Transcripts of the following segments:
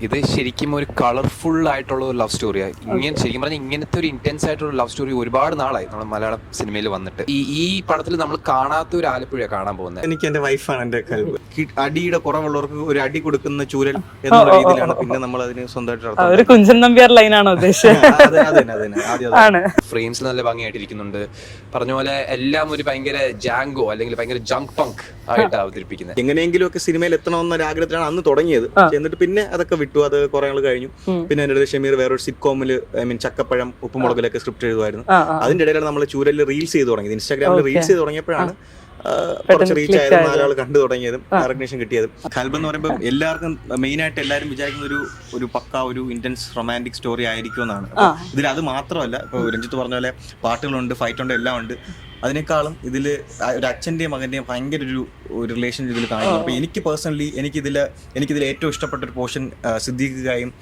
ഇത് ശരിക്കും ഒരു കളർഫുൾ ആയിട്ടുള്ള ഒരു ലവ് സ്റ്റോറിയാണ് ഇങ്ങനെ ശരിക്കും പറഞ്ഞാൽ ഇങ്ങനത്തെ ഒരു ഇന്റൻസ് ആയിട്ടുള്ള ലവ് സ്റ്റോറി ഒരുപാട് നാളായി നമ്മുടെ മലയാളം സിനിമയിൽ വന്നിട്ട്. ഈ ഈ പടത്തിൽ നമ്മൾ കാണാത്ത ഒരു ആലപ്പുഴ കാണാൻ പോകുന്നത് എനിക്ക് എന്റെ വൈഫാണ് എന്റെ കഴിവ് അടിയുടെ കുറവുള്ളവർക്ക് ഒരു അടി കൊടുക്കുന്ന ചൂരൽ എന്നുള്ള രീതിയിലാണ് പിന്നെ നമ്മൾ അതിന് സ്വന്തമായിട്ട് ഒരു കുഞ്ചൻ നമ്പ്യാർ ലൈനാണോ ഉദ്ദേശിച്ചത് അതെ, അത്. ഫ്രെയിംസ് നല്ല ഭംഗിയായിട്ടിരിക്കുന്നുണ്ട്. പറഞ്ഞ പോലെ എല്ലാം ഒരു ഭയങ്കര ജാങ്കോ അല്ലെങ്കിൽ ഭയങ്കര ജങ്ക് പങ്ക് ആയിട്ട് അവതരിപ്പിക്കുന്നത് എങ്ങനെയെങ്കിലും ഒക്കെ സിനിമയിൽ എത്തണമെന്ന ഒരു ആഗ്രഹത്തിലാണ് അന്ന് തുടങ്ങിയത് എന്നിട്ട് പിന്നെ അതൊക്കെ വിട്ടു അത് കുറെ നാൾ കഴിഞ്ഞു. പിന്നെ എന്റെ ഇടയിൽ ഷമീർ വേറൊരു സിറ്റ്കോമിൽ ഐ മീൻ ചക്കപ്പഴം ഉപ്പുമുളകിലൊക്കെ സ്ക്രിപ്റ്റ് എഴുതുമായിരുന്നു. അതിന്റെ ഇടയിലാണ് നമ്മൾ ചൂരലിൽ റീൽസ് ചെയ്തു തുടങ്ങിയത് ഇൻസ്റ്റാഗ്രാമിൽ റീൽസ് ചെയ്ത് തുടങ്ങിയപ്പോഴാണ് കുറച്ച് പെട്ടെന്ന് റീച്ച് ആയതും. നാലാൾ കണ്ടു തുടങ്ങിയതും റെക്കഗ്നേഷൻ കിട്ടിയതും. കൽബ് എന്ന് പറയുമ്പോൾ എല്ലാവർക്കും മെയിൻ ആയിട്ട് എല്ലാവരും വിചാരിക്കുന്ന ഒരു ഒരു പക്ക ഒരു ഇന്റൻസ് റൊമാന്റിക് സ്റ്റോറി ആയിരിക്കും എന്നാണ് ഇതിൽ അത് മാത്രമല്ല ഇപ്പോൾ രഞ്ജിത്ത് പറഞ്ഞ പോലെ പാട്ടുകളുണ്ട് ഫൈറ്റ് ഉണ്ട് എല്ലാം ഉണ്ട് അതിനേക്കാളും ഇതിൽ ഒരു അച്ഛന്റെയും മകന്റെയും ഭയങ്കര ഒരു ഒരു റിലേഷൻ ഇതിൽ കാണിക്കുന്നു. അപ്പോൾ എനിക്ക് പേഴ്സണലി എനിക്കിതിൽ എനിക്കിതിൽ ഏറ്റവും ഇഷ്ടപ്പെട്ട ഒരു പോർഷൻ സിദ്ധിക്കുകയും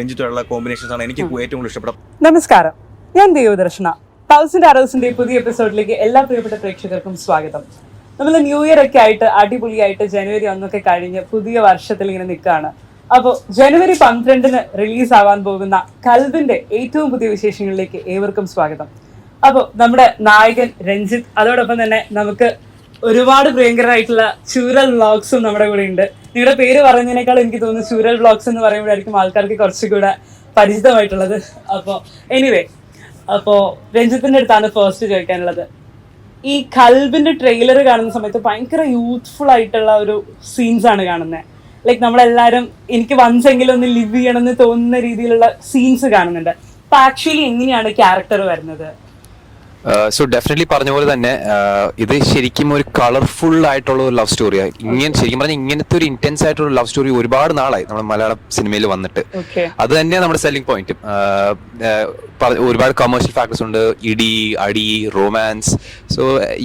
രഞ്ജിത്തുള്ള കോമ്പിനേഷൻസ് ആണ് എനിക്ക് ഏറ്റവും കൂടുതൽ ഇഷ്ടപ്പെട്ട. നമസ്കാരം. ഞാൻ ദേവദർശന. തൗസൻഡ് അറോസിന്റെ പുതിയ എപ്പിസോഡിലേക്ക് എല്ലാ പ്രിയപ്പെട്ട പ്രേക്ഷകർക്കും സ്വാഗതം. നമ്മൾ ന്യൂ ഇയർ ഒക്കെ ആയിട്ട് അടിപൊളിയായിട്ട് ജനുവരി ഒന്നൊക്കെ കഴിഞ്ഞ് പുതിയ വർഷത്തിൽ ഇങ്ങനെ നിൽക്കുകയാണ് അപ്പോൾ ജനുവരി പന്ത്രണ്ടിന് റിലീസ് ആവാൻ പോകുന്ന കൽബിന്റെ ഏറ്റവും പുതിയ വിശേഷങ്ങളിലേക്ക് ഏവർക്കും സ്വാഗതം. അപ്പോൾ നമ്മുടെ നായകൻ രഞ്ജിത്ത് അതോടൊപ്പം തന്നെ നമുക്ക് ഒരുപാട് പ്രിയങ്കരായിട്ടുള്ള ചൂരൽ വ്ളോഗ്സും നമ്മുടെ കൂടെ ഉണ്ട്. നിങ്ങളുടെ പേര് പറയുന്നതിനേക്കാൾ എനിക്ക് തോന്നുന്നു ചൂരൽ വ്ളോഗ്സ് എന്ന് പറയുമ്പോഴായിരിക്കും ആൾക്കാർക്ക് കുറച്ചുകൂടെ പരിചിതമായിട്ടുള്ളത്. അപ്പോൾ എനിവേ അപ്പോൾ രഞ്ജിത്തിന്റെ അടുത്താണ് ഫസ്റ്റ് ചോദിക്കാനുള്ളത്. ഈ കൽബിന്റെ ട്രെയിലർ കാണുന്ന സമയത്ത് ഭയങ്കര യൂത്ത്ഫുൾ ആയിട്ടുള്ള ഒരു സീൻസ് ആണ് കാണുന്നത് ലൈക്ക് നമ്മളെല്ലാരും എനിക്ക് വൺസ് എങ്കിലും ഒന്ന് ലിവ് ചെയ്യണം എന്ന് തോന്നുന്ന രീതിയിലുള്ള സീൻസ് കാണുന്നുണ്ട്. അപ്പൊ ആക്ച്വലി എങ്ങനെയാണ് ക്യാരക്ടർ വരുന്നത്? സോ ഡെഫിനറ്റ്ലി പറഞ്ഞ പോലെ തന്നെ ഇത് ശരിക്കും ഒരു കളർഫുൾ ആയിട്ടുള്ള ഒരു ലവ് സ്റ്റോറിയാണ് ഇങ്ങനെ ശരിക്കും പറഞ്ഞാൽ ഇങ്ങനത്തെ ഒരു ഇന്റൻസ് ആയിട്ടുള്ള ലവ് സ്റ്റോറി ഒരുപാട് നാളായി നമ്മുടെ മലയാള സിനിമയിൽ വന്നിട്ട്. അത് തന്നെയാണ് നമ്മുടെ സെല്ലിംഗ് പോയിന്റ് ഒരുപാട് കമേഴ്ഷ്യൽ ഫാക്ടേഴ്സ് ഉണ്ട്. ഇടി അടി റൊമാൻസ് സോ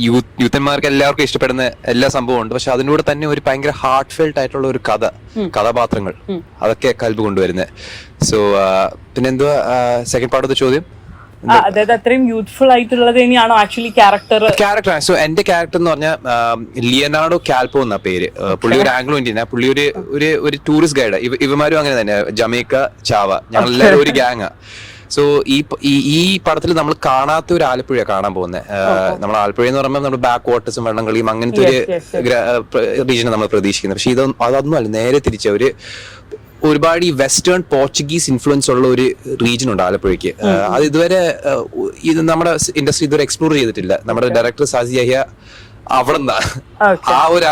യൂത്ത് യൂത്തന്മാർക്ക് എല്ലാവർക്കും ഇഷ്ടപ്പെടുന്ന എല്ലാ സംഭവവും ഉണ്ട്. പക്ഷെ അതിനോട് തന്നെ ഒരു ഭയങ്കര ഹാർട്ട് ഫെൽഡ് ആയിട്ടുള്ള ഒരു കഥ കഥാപാത്രങ്ങൾ അതൊക്കെ കൽബ് കൊണ്ടുവരുന്നത് സോ പിന്നെന്തുവാ സെക്കൻഡ് പാർട്ട് ഓഫ് ദ ചോദ്യം? അതായത് അത്രയും യൂത്ത്ഫുൾ ആയിട്ടുള്ളത് തന്നെയാണോ ആക്ച്വലി ക്യാരക്ടർ ക്യാരക്ടർ സോ എന്റെ ക്യാരക്ടർ എന്ന് പറഞ്ഞാൽ ലിയനാർഡോ കാൽപോ എന്ന പേര്. പുള്ളി ഒരു ആംഗ്ലോ ഇന്ത്യൻ. പുള്ളി ഒരു ഒരു ഒരു ടൂറിസ്റ്റ് ഗൈഡ് ഇവമാരും അങ്ങനെ തന്നെ. ജമൈക്ക ചാവ ഞങ്ങൾ എല്ലാവരും ഒരു ഗ്യാങ്ങാ സോ ഈ ഈ പടത്തിൽ നമ്മൾ കാണാത്ത ഒരു ആലപ്പുഴ കാണാൻ പോകുന്നത് നമ്മൾ ആലപ്പുഴ എന്ന് പറയുമ്പോൾ നമ്മൾ ബാക്ക് വാട്ടേഴ്സും വെള്ളംകളിയും അങ്ങനത്തെ ഒരു റീജിയൻ നമ്മൾ പ്രതീക്ഷിക്കുന്നത്. പക്ഷെ ഇതൊന്നും അതൊന്നും അല്ല. നേരെ തിരിച്ച ഒരു ഒരുപാട് ഈ വെസ്റ്റേൺ പോർച്ചുഗീസ് ഇൻഫ്ലുവൻസ് ഉള്ള ഒരു റീജിയൻ ഉണ്ട് ആലപ്പുഴയ്ക്ക്. അത് ഇതുവരെ ഇത് നമ്മുടെ ഇൻഡസ്ട്രി ഇതുവരെ എക്സ്പ്ലോർ ചെയ്തിട്ടില്ല. നമ്മുടെ ഡയറക്ടർ സാജി അഹ്യ അവിടെ ആ ഒരു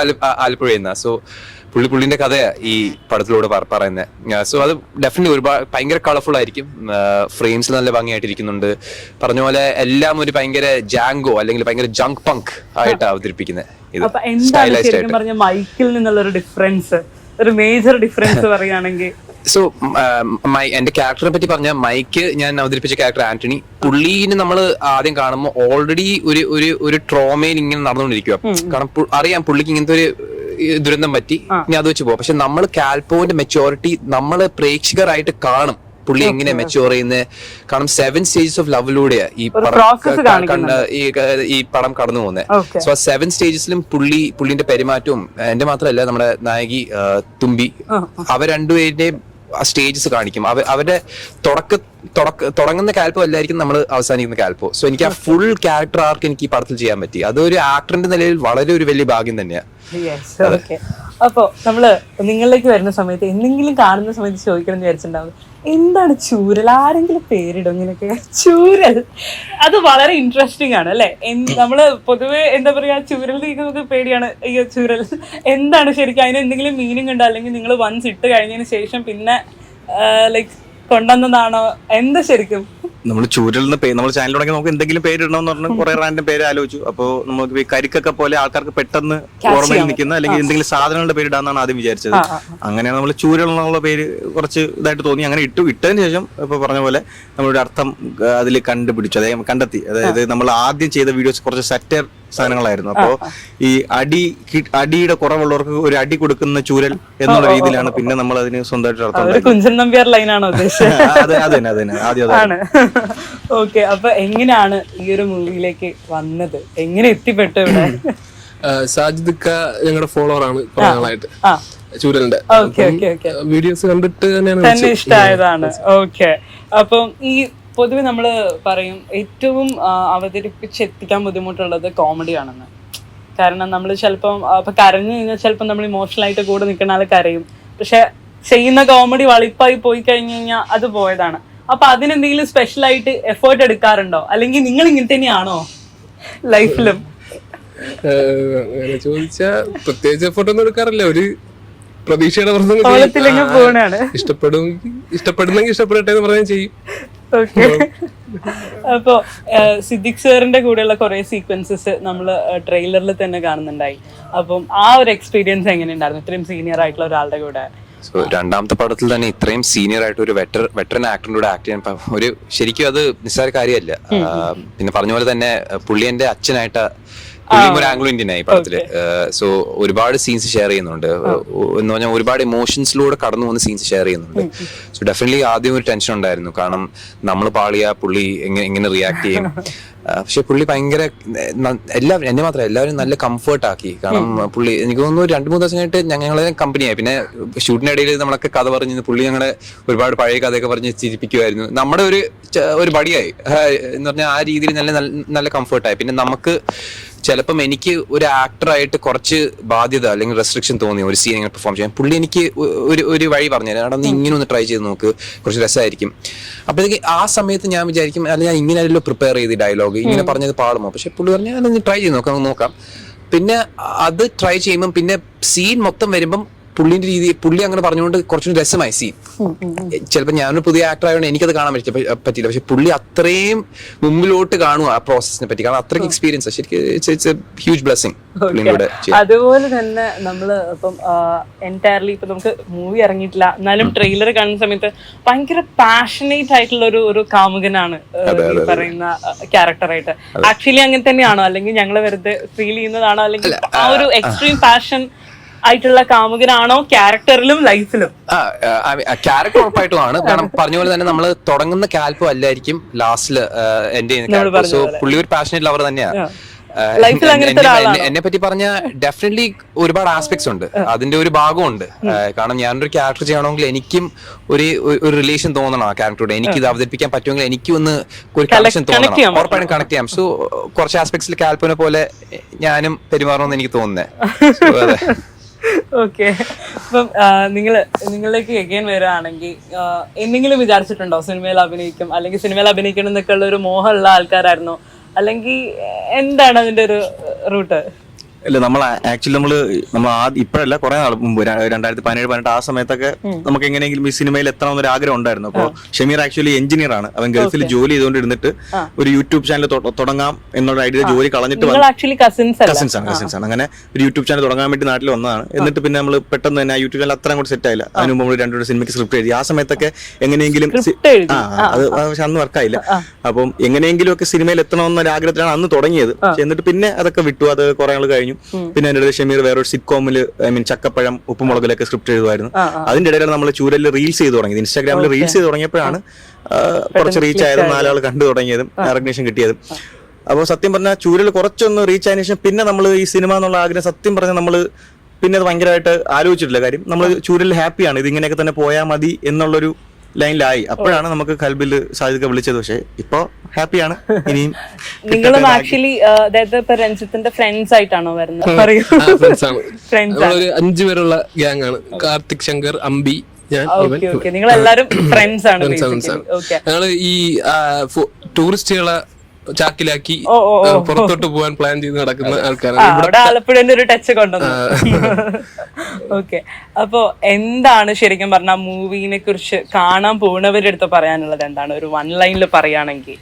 ആലപ്പുഴ എന്നാ സോ പുള്ളി പുള്ളിന്റെ കഥയാ ഈ പടത്തിലൂടെ പറയുന്നത് സോ അത് ഡെഫിനറ്റ്ലി ഒരുപാട് ഭയങ്കര കളർഫുൾ ആയിരിക്കും. ഫ്രെയിംസ് നല്ല ഭംഗിയായിട്ടിരിക്കുന്നുണ്ട്. പറഞ്ഞ പോലെ എല്ലാം ഒരു ഭയങ്കര ജാങ്കോ അല്ലെങ്കിൽ ഭയങ്കര ജങ്ക് പങ്ക് ആയിട്ട് അവതരിപ്പിക്കുന്നത് ഇത് മൈക്കിൽ നിന്നുള്ള ഒരു ഡിഫറൻസ് ഒരു മേജർ ഡിഫറൻസ് പറയുകയാണെങ്കിൽ. സോ മൈ എന്റെ ക്യാരക്ടറിനെ പറ്റി പറഞ്ഞ മൈക്ക് ഞാൻ അവതരിപ്പിച്ച ക്യാരക്ടർ ആന്റണി. പുള്ളീനെ നമ്മൾ ആദ്യം കാണുമ്പോൾ ഓൾറെഡി ഒരു ഒരു ഒരു ട്രോമയിൽ ഇങ്ങനെ നടന്നുകൊണ്ടിരിക്കുക കാരണം അറിയാം പുള്ളിക്ക് ഇങ്ങനത്തെ ഒരു ദുരന്തം പറ്റി. ഇനി അത് വെച്ച് പോവാം. പക്ഷെ നമ്മൾ കാൽപോന്റെ മെച്ചോറിറ്റി നമ്മൾ പ്രേക്ഷകരായിട്ട് കാണും. പുള്ളി എങ്ങനെ മെച്ചൂർ ചെയ്യുന്നത് കാരണം സെവൻ സ്റ്റേജസ് ഓഫ് ലവിലൂടെയാ ഈ പടം കണ്ട- ഈ പടം കടന്നു പോകുന്നത് സോ ആ സെവൻ സ്റ്റേജസിലും പുള്ളി പുള്ളിന്റെ പെരുമാറ്റവും എന്റെ മാത്രമല്ല നമ്മുടെ നായകി തുമ്പി അവ രണ്ടുപേരുടെയും സ്റ്റേജസ് കാണിക്കും. അവ അവരുടെ തുടക്ക തുടക്ക തുടങ്ങുന്ന കാൽപ്പോ അല്ലായിരിക്കും നമ്മൾ അവസാനിക്കുന്ന കാൽപ്പോ. സോ എനിക്ക് ആ ഫുൾ ക്യാരക്ടർ ആർക്ക് എനിക്ക് ഈ പടത്തിൽ ചെയ്യാൻ പറ്റി. അതൊരു ആക്ടറിന്റെ നിലയിൽ വളരെ ഒരു വലിയ ഭാഗ്യം തന്നെയാണ് അപ്പോ നമ്മൾ നിങ്ങളിലേക്ക് വരുന്ന സമയത്ത് എന്തെങ്കിലും കാണുന്ന സമയത്ത് ചോദിക്കണം എന്ന് വിചാരിച്ചിട്ടുണ്ടാവും. എന്താണ് ചൂരൽ? ആരെങ്കിലും പേരിടും ഇങ്ങനെയൊക്കെ? ചൂരൽ. അത് വളരെ ഇൻട്രസ്റ്റിംഗ് ആണ് അല്ലെ? നമ്മൾ പൊതുവെ എന്താ പറയാ ചൂരൽ നമുക്ക് പേടിയാണ്. അയ്യോ ചൂരൽ. എന്താണ് ശരിക്കും അതിന് എന്തെങ്കിലും മീനിങ് ഉണ്ടോ? അല്ലെങ്കിൽ നിങ്ങൾ വൺസ് ഇട്ട് കഴിഞ്ഞതിന് ശേഷം പിന്നെ ലൈക്ക് കൊണ്ടുവന്നതാണോ? എന്ത് ശരിക്കും? നമ്മൾ ചൂരൽ നിന്ന് നമ്മൾ ചാനൽ തുടങ്ങി നമുക്ക് എന്തെങ്കിലും പേരിടണമെന്ന് പറഞ്ഞ് കുറെ റാൻഡം പേര് ആലോചിച്ചു. അപ്പോൾ നമുക്ക് ഈ കരിക്കൊക്കെ പോലെ ആൾക്കാർക്ക് പെട്ടെന്ന് ഓർമ്മയിൽ നിൽക്കുന്ന അല്ലെങ്കിൽ എന്തെങ്കിലും സാധനങ്ങളുടെ പേര് ഇടാന്നാണ് ആദ്യം വിചാരിച്ചത്. അങ്ങനെയാണ് നമ്മൾ ചൂരൽ എന്നുള്ള പേര് കുറച്ച് ഇതായിട്ട് തോന്നി. അങ്ങനെ ഇട്ടു ഇട്ടതിന് ശേഷം ഇപ്പൊ പറഞ്ഞ പോലെ നമ്മളൊരു അർത്ഥം അതിൽ കണ്ടുപിടിച്ചു. അതായത് കണ്ടെത്തി. അതായത് നമ്മൾ ആദ്യം ചെയ്ത വീഡിയോസ് കുറച്ച് സെറ്റർ സാധനങ്ങളായിരുന്നു. അപ്പോ ഈ അടി അടിയുടെ കുറവുള്ളവർക്ക് ഒരു അടി കൊടുക്കുന്ന ചൂരൽ എന്നുള്ള രീതിയിലാണ് പിന്നെ നമ്മൾ അതിന് സ്വന്തമായിട്ട് ഒരു കുഞ്ചൻ നമ്പ്യാർ ലൈനാണോ അതെ അതെ അതെ ആദ്യം അതെ. ആണ്. ഓക്കെ അപ്പൊ എങ്ങനെയാണ് ഈ ഒരു മൂവിയിലേക്ക് വന്നത്? എങ്ങനെ എത്തിപ്പെട്ടു ഇവിടെ? സാജിദ്ക്ക ഞങ്ങളുടെ ഫോളോവർ ആണ് കുറെ ചൂരലിന്റെ. Okay okay okay. വീഡിയോസ് കണ്ടിട്ട് തന്നെയാണ്. ഇഷ്ടമായതാണ്. ഓക്കെ. അപ്പം ഈ പൊതുവെ നമ്മൾ പറയും ഏറ്റവും അവതരിപ്പിച്ചെത്തിക്കാൻ ബുദ്ധിമുട്ടുള്ളത് കോമഡിയാണെന്ന്. കാരണം നമ്മൾ ചിലപ്പം അപ്പൊ ഇപ്പൊ കരഞ്ഞു കഴിഞ്ഞാൽ ചിലപ്പം നമ്മൾ ഇമോഷണൽ ആയിട്ട് കൂടെ നിൽക്കുന്ന ആൾ കരയും. പക്ഷെ ചെയ്യുന്ന കോമഡി വളിപ്പായി പോയി കഴിഞ്ഞു കഴിഞ്ഞാൽ അത് പോയതാണ്. അപ്പൊ അതിനെന്തെങ്കിലും സ്പെഷ്യൽ ആയിട്ട് എഫേർട്ട് എടുക്കാറുണ്ടോ? അല്ലെങ്കിൽ നിങ്ങൾ ഇങ്ങനെ തന്നെയാണോ? ലൈഫിലും. അങ്ങനെ ചോദിച്ചാ പ്രത്യേകിച്ച് എഫേർട്ട് ഒന്നും എടുക്കാറില്ല. ഒരു പ്രതീക്ഷയുടെ ഇഷ്ടപ്പെടും ഇഷ്ടപ്പെടുന്നെങ്കിൽ ഇഷ്ടപ്പെടട്ടെ എന്ന് പറയാൻ ചെയ്യും. ഓക്കെ അപ്പോ സിദ്ദിഖ് സാറിന്റെ കൂടെയുള്ള കുറെ സീക്വൻസസ് നമ്മൾ ട്രെയിലറിൽ തന്നെ കാണുന്നുണ്ടായി. അപ്പം ആ ഒരു എക്സ്പീരിയൻസ് എങ്ങനെയുണ്ടായിരുന്നു? ഇത്രയും സീനിയർ ആയിട്ടുള്ള ഒരാളുടെ കൂടെ. സോ രണ്ടാമത്തെ പടത്തിൽ തന്നെ ഇത്രയും സീനിയർ ആയിട്ട് ഒരു വെറ്റർ വെറ്ററൻ ആക്ടറിന്റെ കൂടെ ആക്ട് ചെയ്യാൻ ഒരു ശരിക്കും അത് നിസ്സാര കാര്യമല്ല. പിന്നെ പറഞ്ഞ പോലെ തന്നെ പുള്ളി എന്റെ അച്ഛനായിട്ട് പുള്ളിയും ഒരു ആംഗ്ലോ ഇന്ത്യൻ ആയി പടത്തിൽ. സോ ഒരുപാട് സീൻസ് ഷെയർ ചെയ്യുന്നുണ്ട്. എന്ന് പറഞ്ഞാൽ ഒരുപാട് ഇമോഷൻസിലൂടെ കടന്നു പോകുന്ന സീൻസ് ഷെയർ ചെയ്യുന്നുണ്ട്. സോ ഡെഫിനറ്റ്ലി ആദ്യം ഒരു ടെൻഷൻ ഉണ്ടായിരുന്നു. കാരണം നമ്മൾ പാളിയ പുള്ളി എങ്ങനെ എങ്ങനെ റിയാക്ട് ചെയ്യും. പക്ഷെ പുള്ളി ഭയങ്കര എല്ലാവരും എന്നെ മാത്രമല്ല എല്ലാവരും നല്ല കംഫർട്ട് ആക്കി. കാരണം പുള്ളി എനിക്ക് തോന്നുന്നു രണ്ട് മൂന്ന് ദിവസം കഴിഞ്ഞിട്ട് ഞങ്ങളെ കമ്പനിയായി പിന്നെ ഷൂട്ടിന്റെ ഷൂട്ടിനിടയിൽ നമ്മളൊക്കെ കഥ പറഞ്ഞു പുള്ളി ഞങ്ങളെ ഒരുപാട് പഴയ കഥയൊക്കെ പറഞ്ഞ് ചിരിപ്പിക്കുമായിരുന്നു നമ്മുടെ ഒരു ഒരു ബടിയായി എന്ന് പറഞ്ഞാൽ ആ രീതിയിൽ നല്ല- നല്ല കംഫർട്ടായി പിന്നെ നമുക്ക് ചിലപ്പം എനിക്ക് ഒരു ആക്ടറായിട്ട് കുറച്ച് ബാധ്യത അല്ലെങ്കിൽ റെസ്ട്രിക്ഷൻ തോന്നി ഒരു സീൻ ഇങ്ങനെ പെർഫോം ചെയ്യാൻ. പുള്ളി എനിക്ക് ഒരു ഒരു വഴി പറഞ്ഞു തരാം. നീ ഇങ്ങനെ ഒന്ന് ട്രൈ ചെയ്ത് നോക്ക്. കുറച്ച് രസമായിരിക്കും അപ്പോഴത്തേക്ക് ആ സമയത്ത് ഞാൻ വിചാരിക്കും അല്ല ഞാൻ ഇങ്ങനെയല്ലോ പ്രിപ്പയർ ചെയ്ത് ഡയലോഗ് ഇങ്ങനെ പറഞ്ഞത് പാടുമോ പക്ഷെ പുള്ളി പറഞ്ഞു "അല്ല, നീ ട്രൈ ചെയ്ത് നോക്കാം നോക്കാം. പിന്നെ അത് ട്രൈ ചെയ്യുമ്പം പിന്നെ സീൻ മൊത്തം വരുമ്പം പുള്ളിന്റെ രീതി പുള്ളി അങ്ങനെ പറഞ്ഞുകൊണ്ട് കുറച്ചും രസമായി സീൻ ചിലപ്പോൾ ഞാനൊരു പുതിയ ആക്ടർ ആയതുകൊണ്ട് എനിക്കത് കാണാൻ പറ്റി- പറ്റില്ല പക്ഷെ പുള്ളി അത്രയും മുമ്പിലോട്ട് കാണുക ആ പ്രോസസ്സിനെ പറ്റി. കാരണം അത്രയ്ക്ക് എക്സ്പീരിയൻസ് ശരിക്കും ഹ്യൂജ് ബ്ലെസ്സിങ് അതുപോലെ തന്നെ നമ്മൾ ഇപ്പം എന്റയർലി ഇപ്പൊ നമുക്ക് മൂവി ഇറങ്ങിയിട്ടില്ല. എന്നാലും ട്രെയിലർ കാണുന്ന സമയത്ത് ഭയങ്കര പാഷനേറ്റ് ആയിട്ടുള്ള ഒരു ഒരു കാമുകനാണ് പറയുന്ന ക്യാരക്ടറായിട്ട് ആക്ച്വലി അങ്ങനെ തന്നെയാണോ? അല്ലെങ്കിൽ ഞങ്ങൾ വെറുതെ ഫീൽ ചെയ്യുന്നതാണോ? അല്ലെങ്കിൽ ആ ഒരു എക്സ്ട്രീം പാഷൻ ആയിട്ടുള്ള കാമുകനാണോ ക്യാരക്ടറിലും ലൈഫിലും? ക്യാരക്ടർ ഉറപ്പായിട്ടും ആണ് കാരണം പറഞ്ഞ പോലെ തന്നെ നമ്മൾ തുടങ്ങുന്ന കാൽപ്പം അല്ലായിരിക്കും ലാസ്റ്റിൽ എന്റെ സോ പുള്ളി ഒരു പാഷനേറ്റ് ലവർ തന്നെയാണ്? എന്നെ പറ്റി പറഞ്ഞ ഡെഫിനറ്റ്ലി ഒരുപാട് ആസ്പെക്ട്സ് ഉണ്ട്. അതിന്റെ ഒരു ഭാഗമുണ്ട്. കാരണം ഞാനൊരു ക്യാരക്ടർ ചെയ്യണമെങ്കിൽ എനിക്കും ഒരു ഒരു റിലേഷൻ തോന്നണം ആ ക്യാരക്ടറോട് എനിക്ക് ഇത് അവതരിപ്പിക്കാൻ പറ്റുമെങ്കിൽ എനിക്കും ഒന്ന് ഒരു കണക്ഷൻ തോന്നണം. ഉറപ്പായിട്ടും കണക്ട് ചെയ്യാം. സോ കുറച്ച് ആസ്പെക്ട്സിൽ കാൽപ്പനെ പോലെ ഞാനും പെരുമാറണമെന്ന് എനിക്ക് തോന്നുന്നത് ഓക്കെ അപ്പം നിങ്ങൾ നിങ്ങളിലേക്ക് എഗെയിൻ വരികയാണെങ്കിൽ എന്തെങ്കിലും വിചാരിച്ചിട്ടുണ്ടോ? സിനിമയിൽ അഭിനയിക്കും അല്ലെങ്കിൽ സിനിമയിൽ അഭിനയിക്കണം എന്നൊക്കെ ഉള്ള ഒരു മോഹമുള്ള ആൾക്കാരായിരുന്നോ. അല്ലെങ്കിൽ എന്താണ് അതിന്റെ ഒരു റൂട്ട്? അല്ല നമ്മൾ ആക്ച്വലി നമ്മൾ നമ്മൾ ഇപ്പഴല്ല കുറെ നാൾ മുമ്പ് രണ്ടായിരത്തി പതിനേഴ് പതിനെട്ട് ആ സമയത്തൊക്കെ നമുക്ക് എങ്ങനെയെങ്കിലും ഈ സിനിമയിൽ എത്തണം എന്നൊരു ആഗ്രഹം ഉണ്ടായിരുന്നു. അപ്പോൾ ഷമീർ ആക്ച്വലി എഞ്ചിനീയർ ആണ്. അവൻ ഗൾഫിൽ ജോലി ചെയ്തുകൊണ്ടിരുന്നിട്ട് ഒരു യൂട്യൂബ് ചാനൽ തുടങ്ങാം എന്നുള്ള ഐഡിയ ജോലി കളഞ്ഞിട്ട് കസിൻസ് ആണ് കസിൻസ് ആണ്. അങ്ങനെ ഒരു യൂട്യൂബ് ചാനൽ തുടങ്ങാൻ വേണ്ടി നാട്ടിൽ വന്നതാണ്. എന്നിട്ട് പിന്നെ നമ്മൾ പെട്ടെന്ന് തന്നെ ആ യൂട്യൂബ് ചാനൽ അത്ര കൂടി സെറ്റ് ആയില്ല. അതിന് മുമ്പ് നമ്മൾ രണ്ടുപേരും സിനിമയ്ക്ക് സ്ക്രിപ്റ്റ് എഴുതി. ആ സമയത്തൊക്കെ എങ്ങനെയെങ്കിലും. ആ അത് പക്ഷെ അന്ന് വർക്കായില്ല അപ്പം എങ്ങനെയെങ്കിലും ഒക്കെ സിനിമയിൽ എത്തണമെന്നൊരു ആഗ്രഹത്തിലാണ് അന്ന് തുടങ്ങിയത്. എന്നിട്ട് പിന്നെ അതൊക്കെ വിട്ടു. അത് കുറെ നാൾ കഴിഞ്ഞു. പിന്നെ അതിന്റെ ഇടയിൽ ഷമീർ വേറൊരു സിറ്റ്കോമിൽ ഐ മീൻ ചക്കപ്പഴം ഉപ്പുമുളകിലൊക്കെ സ്ക്രിപ്റ്റ് എഴുതുമായിരുന്നു. അതിന്റെ ഇടയിൽ നമ്മൾ ചൂരലിൽ റീൽസ് ചെയ്തു തുടങ്ങിയത് ഇൻസ്റ്റാഗ്രാമിൽ റീൽസ് ചെയ്ത് തുടങ്ങിയപ്പോഴാണ് കുറച്ച് റീച്ച് ആയതും നാലാൾ കണ്ടു തുടങ്ങിയതും റെക്കഗ്നേഷൻ കിട്ടിയതും. അപ്പോൾ സത്യം പറഞ്ഞാൽ ചൂരൽ കുറച്ചൊന്ന് റീച്ച് ആയതിനു ശേഷം പിന്നെ നമ്മൾ ഈ സിനിമ എന്നുള്ള ആഗ്രഹം സത്യം പറഞ്ഞാൽ നമ്മൾ പിന്നെ അത് ഭയങ്കരമായിട്ട് ആലോചിച്ചിട്ടില്ല കാര്യം. നമ്മൾ ചൂരലിൽ ഹാപ്പിയാണ് ഇത് ഇങ്ങനെയൊക്കെ തന്നെ പോയാൽ മതി എന്നുള്ളൊരു ലൈനിലായി. അപ്പോഴാണ് നമുക്ക് കൽബിൽ സാധിക്ക വിളിച്ചത്. പക്ഷേ ഇപ്പൊ ഹാപ്പിയാണ്. ഇനിയും നിങ്ങളും ആക്ച്വലി അതായത് ഇപ്പൊ രഞ്ജിത്തിന്റെ ഫ്രണ്ട്സ് ആയിട്ടാണോ വരുന്നത്? അഞ്ചു പേരുള്ള ഗ്യാങ് ആണ്. കാർത്തിക് ശങ്കർ അമ്പി ഞാൻ ഞങ്ങൾ ഈ ടൂറിസ്റ്റുകളെ ചാക്കിലാക്കി പുറത്തോട്ട് പോകാൻ പ്ലാൻ ചെയ്ത് നടക്കുന്ന ആൾക്കാരാണ്. ആലപ്പുഴന്റെ ഒരു ടച്ച് കൊണ്ടുവന്നു. ഓക്കെ അപ്പോ എന്താണ് ശരിക്കും പറഞ്ഞ മൂവിനെ കുറിച്ച് കാണാൻ പോകുന്നവരുടെ അടുത്ത് പറയാനുള്ളത്? എന്താണ്? ഒരു വൺ ലൈനിൽ പറയുകയാണെങ്കിൽ.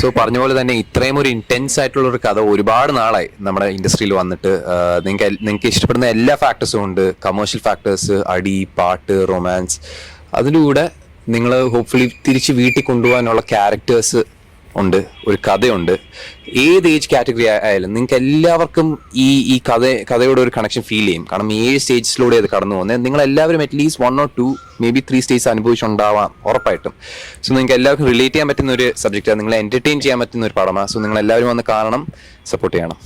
സോ പറഞ്ഞ പോലെ തന്നെ ഇത്രയും ഒരു ഇന്റൻസ് ആയിട്ടുള്ള ഒരു കഥ ഒരുപാട് നാളായി നമ്മുടെ ഇൻഡസ്ട്രിയിൽ വന്നിട്ട്. നിങ്ങൾക്ക് നിങ്ങൾക്ക് ഇഷ്ടപ്പെടുന്ന എല്ലാ ഫാക്ടേഴ്സും ഉണ്ട്. കമേഴ്ഷ്യൽ ഫാക്ടേഴ്സ് അടി പാട്ട് റൊമാൻസ് അതിലൂടെ നിങ്ങൾ ഹോപ്പ്ഫുള്ളി തിരിച്ച് വീട്ടിൽ കൊണ്ടുപോകാനുള്ള ക്യാരക്ടേഴ്സ് ഉണ്ട് ഒരു കഥയുണ്ട്. ഏത് ഏജ് കാറ്റഗറി ആയാലും നിങ്ങൾക്ക് എല്ലാവർക്കും ഈ ഈ കഥ കഥയോട് ഒരു കണക്ഷൻ ഫീൽ ചെയ്യും. കാരണം ഏഴ് സ്റ്റേജസിലൂടെ അത് കടന്നു പോകുന്നത്. നിങ്ങൾ എല്ലാവരും at least one or two maybe three stage അനുഭവിച്ചുണ്ടാവാം ഉറപ്പായിട്ടും. സോ നിങ്ങൾക്ക് എല്ലാവർക്കും റിലേറ്റ് ചെയ്യാൻ പറ്റുന്ന ഒരു സബ്ജക്റ്റാണ് നിങ്ങളെ എന്റർടൈൻ ചെയ്യാൻ പറ്റുന്ന ഒരു പടമാണ് സോ നിങ്ങൾ എല്ലാവരും വന്ന് കാണണം സപ്പോർട്ട് ചെയ്യണം.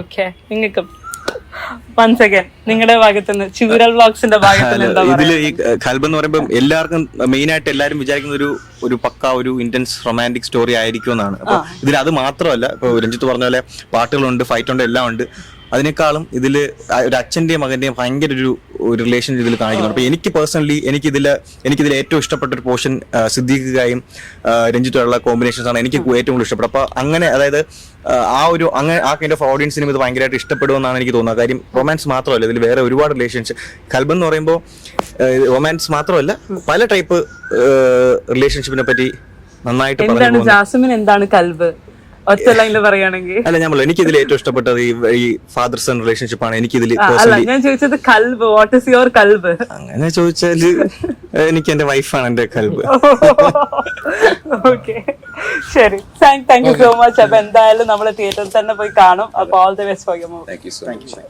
ഓക്കെ നിങ്ങൾക്കും. വൺസ് അഗൈൻ നിങ്ങളുടെ ഭാഗത്തുനിന്ന് ചൂരൽ വ്ളോഗ്സിന്റെ ഭാഗത്തുനിന്ന് എന്താ ഇതിൽ ഈ കൽബ് എന്ന് പറയുമ്പോൾ എല്ലാവർക്കും മെയിൻ ആയിട്ട് എല്ലാവരും വിചാരിക്കുന്ന ഒരു ഒരു പക്ക ഒരു ഇന്റൻസ് റൊമാന്റിക് സ്റ്റോറി ആയിരിക്കും എന്നാണ് അപ്പൊ ഇതിൽ അത് മാത്രമല്ല ഇപ്പൊ രഞ്ജിത്ത് പറഞ്ഞ പോലെ പാട്ടുകളുണ്ട് ഫൈറ്റ് ഉണ്ട് എല്ലാം ഉണ്ട്. അതിനേക്കാളും ഇതിൽ ഒരു അച്ഛന്റെയും മകന്റെയും ഭയങ്കര ഒരു ഒരു റിലേഷൻ ഇതിൽ കാണിക്കുന്നുണ്ട്. അപ്പോൾ എനിക്ക് പേഴ്സണലി എനിക്കിതിൽ എനിക്കിതിൽ ഏറ്റവും ഇഷ്ടപ്പെട്ട ഒരു പോർഷൻ സിദ്ധിക്കുകയും രഞ്ജിത്തുള്ള കോമ്പിനേഷൻസ് ആണ് എനിക്ക് ഏറ്റവും കൂടുതൽ ഇഷ്ടപ്പെട്ടത്. അപ്പോൾ അങ്ങനെ അതായത് ആ, ഒരു അങ്ങനെ ആ കൈൻഡ് ഓഫ് ഓഡിയൻസിനും ഇത് ഭയങ്കരമായിട്ട് ഇഷ്ടപ്പെടുമെന്നാണ് എനിക്ക് തോന്നുന്നത്. കാര്യം റൊമാൻസ് മാത്രമല്ല ഇതിൽ വേറെ ഒരുപാട് റിലേഷൻഷിപ്പ് കൽബൻ എന്ന് പറയുമ്പോൾ റൊമാൻസ് മാത്രമല്ല പല ടൈപ്പ് റിലേഷൻഷിപ്പിനെ പറ്റി നന്നായിട്ട് എന്താണ് ജാസ്മിൻ എന്താണ് കൽവ് ഒറ്റ ലൈനിൽ പറയുകയാണെങ്കിൽ. അല്ല ഞാൻ പറഞ്ഞു എനിക്ക് ഇതിൽ ഏറ്റവും ഇഷ്ടപ്പെട്ടത് ഈ ഫാദർ സൺ റിലേഷൻഷിപ്പ് ആണ്. എനിക്ക് ഇതിൽ അല്ല ഞാൻ ചോദിച്ചത് കൽബ് വാട്ട് ഇസ് യുവർ കൽബ്? അങ്ങനെ ചോദിച്ചാൽ എനിക്ക് എന്റെ വൈഫാണ് എന്റെ കൽബ്. ഓക്കെ. ശരി. താങ്ക് യു സോ മച്ച് അപ്പൊ എന്തായാലും നമ്മൾ തിയേറ്ററിൽ തന്നെ പോയി കാണും. അപ്പൊ all the best for you movie thank you so much